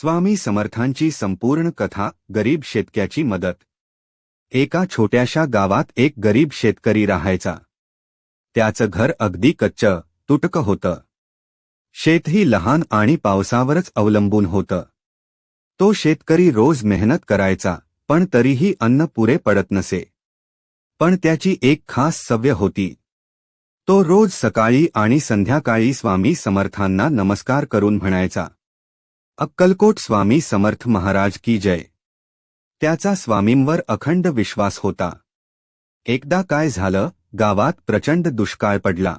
स्वामी समर्थांची संपूर्ण कथा गरीब शेतक्याची मदत. एका छोट्याशा गावात एक गरीब शेतकरी राहायचा. त्याचं घर अगदी कच्च तुटकं होतं. शेतही लहान आणि पावसावरच अवलंबून होतं. तो शेतकरी रोज मेहनत करायचा पण तरीही अन्न पुरे पडत नसे. पण त्याची एक खास सव्य होती. तो रोज सकाळी आणि संध्याकाळी स्वामी समर्थांना नमस्कार करून म्हणायचा अक्कलकोट स्वामी समर्थ महाराज की जय. त्याचा स्वामींवर अखंड विश्वास होता. एकदा काय झालं गावात प्रचंड दुष्काळ पडला.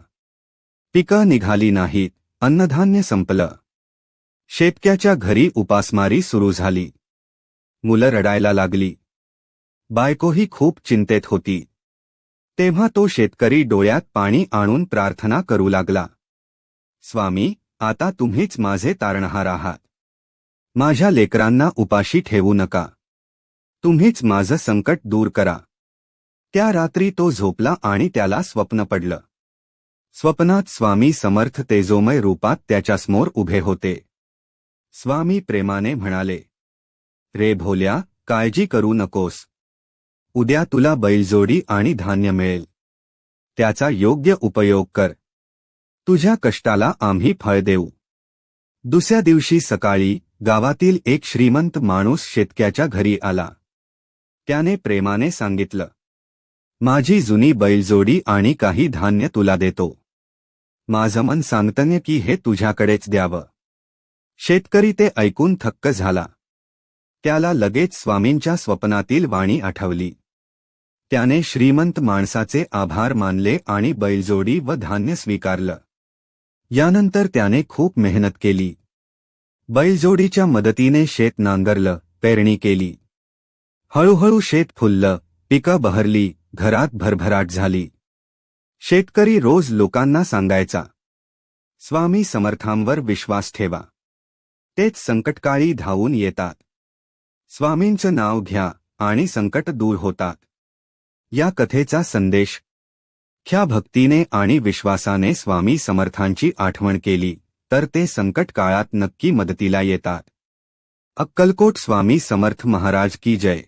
पिकं निघाली नाहीत अन्नधान्य संपलं. शेतक्याच्या घरी उपासमारी सुरू झाली. मुलं रडायला लागली. बायकोही खूप चिंतेत होती. तेव्हा तो शेतकरी डोळ्यात पाणी आणून प्रार्थना करू लागला. स्वामी आता तुम्हीच माझे तारणहार आहात. माझ्या लेकरांना उपाशी ठेवू नका. तुम्हीच माझं संकट दूर करा. त्या रात्री तो झोपला आणि त्याला स्वप्न पडलं. स्वप्नात स्वामी समर्थ तेजोमय रूपात त्याच्यासमोर उभे होते. स्वामी प्रेमाने म्हणाले रे भोल्या काळजी करू नकोस. उद्या तुला बैलजोडी आणि धान्य मिळेल. त्याचा योग्य उपयोग कर. तुझ्या कष्टाला आम्ही फळ देऊ. दुसऱ्या दिवशी सकाळी गावातील एक श्रीमंत माणूस शेतक्याच्या घरी आला. त्याने प्रेमाने सांगितलं माझी जुनी बैलजोडी आणि काही धान्य तुला देतो. माझं मन सांगतन्य की हे तुझ्याकडेच द्यावं. शेतकरी ते ऐकून थक्क झाला. त्याला लगेच स्वामींच्या स्वप्नातील वाणी आठवली. त्याने श्रीमंत माणसाचे आभार मानले आणि बैलजोडी व धान्य स्वीकारलं. यानंतर त्याने खूप मेहनत केली. बैलजोडीच्या मदतीने शेत नांगरलं पेरणी केली. हळूहळू शेत फुललं पिकं बहरली घरात भरभराट झाली. शेतकरी रोज लोकांना सांगायचा स्वामी समर्थांवर विश्वास ठेवा. तेच संकटकाळी धावून येतात. स्वामींचं नाव घ्या आणि संकट दूर होतात. या कथेचा संदेश ख्या भक्तीने आणि विश्वासाने स्वामी समर्थांची आठवण केली. तर ते संकट काळात नक्की मदतीला येतात. अक्कलकोट स्वामी समर्थ महाराज की जय.